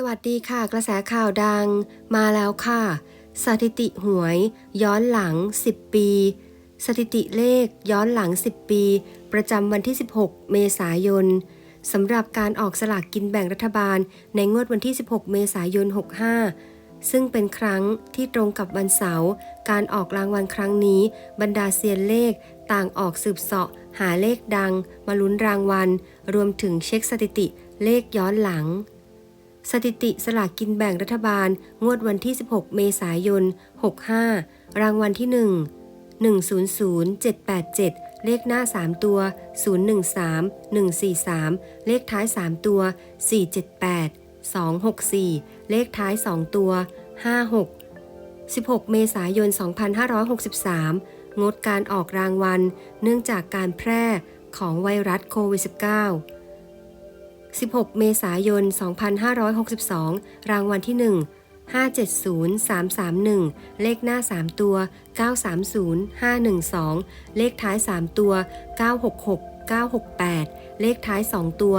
สวัสดีค่ะ กระแสข่าวดังมาแล้วค่ะ สถิติหวย ย้อนหลัง 10 ปี สถิติเลขย้อนหลัง 10 ปี ประจำวันที่ 16 เมษายนสำหรับการออกสลากกินแบ่งรัฐบาล ในงวดวันที่ 16 เมษายน 65 ซึ่งเป็นครั้งที่ตรงกับวันเสาร์การออกรางวัลครั้งนี้ บรรดาเซียนเลขต่างออกสืบเสาะหาเลขดัง มาลุ้นรางวัล รวมถึงเช็คสถิติเลขย้อนหลัง สถิติสลากกินแบ่งรัฐบาล งวดวันที่ 16 เมษายน 65 รางวัลที่ 1 100787 เลขหน้า 3 ตัว 013 143 เลขท้าย 3 ตัว 478 264 เลขท้าย 2 ตัว 56 16 เมษายน 2563 งดการออกรางวัล เนื่องจากการแพร่ของไวรัสโควิด -19 16 เมษายน 2562 รางวัลที่ 1 570331 เลขหน้า 3 ตัว 930512 เลขท้าย 3 ตัว 966 968 เลขท้าย 2 ตัว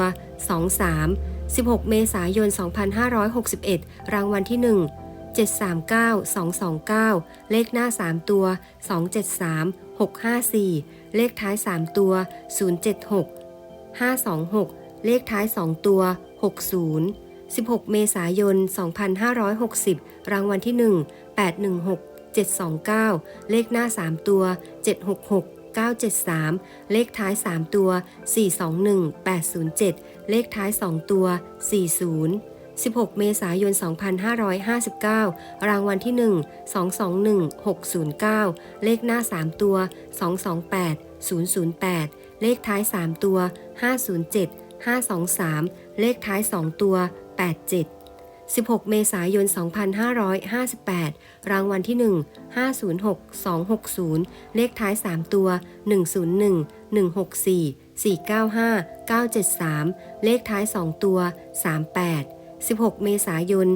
23 16 เมษายน 2561 รางวัลที่ 1 739 229 เลขหน้า 3 ตัว 273 654 เลขท้าย 3 ตัว 076 526 เลขท้าย 2 ตัว 60 16 เมษายน 2560 รางวัลที่ 1 816 729 เลขหน้า 3 ตัว 766 973 เลขท้าย 3 ตัว 421 807 เลขท้าย 2 ตัว 40 16 เมษายน 2559 รางวัลที่ 1 221 609 เลขหน้า 3 ตัว 228 008 เลขท้าย 3 ตัว 507 523 เลขท้าย 2 ตัว 87 16 เมษายน 2558 รางวัลที่ 1 506 260 เลขท้าย 3 ตัว 101 164 495 973 เลขท้าย 2 ตัว 38 16 เมษายน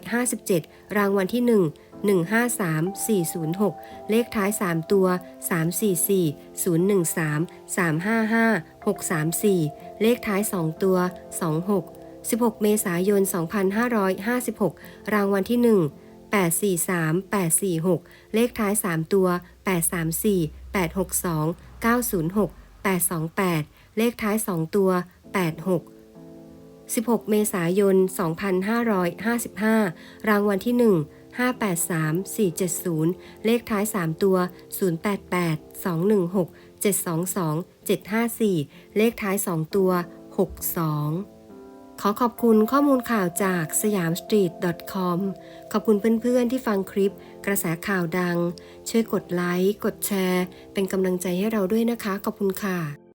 2557 รางวัลที่ 1 153 406 เลขท้าย 3 ตัว 344 013 355 634 เลขท้าย 2 ตัว 26 16 เมษายน 2556 รางวัลที่ 1 843 846 เลขท้าย 3 ตัว 834 862 906 828 เลขท้าย 2 ตัว 86 16 เมษายน 2555 รางวัลที่ 1 583 470 เลขท้าย 3 ตัว 088 216 722 754 เลขท้าย 2 ตัว 62 ขอขอบคุณข้อมูลข่าวจากสยามสตรีท .com ขอบคุณเพื่อนๆที่ฟังคลิปกระแสข่าวดัง ช่วยกดไลค์ กดแชร์ เป็นกำลังใจให้เราด้วยนะคะ ขอบคุณค่ะ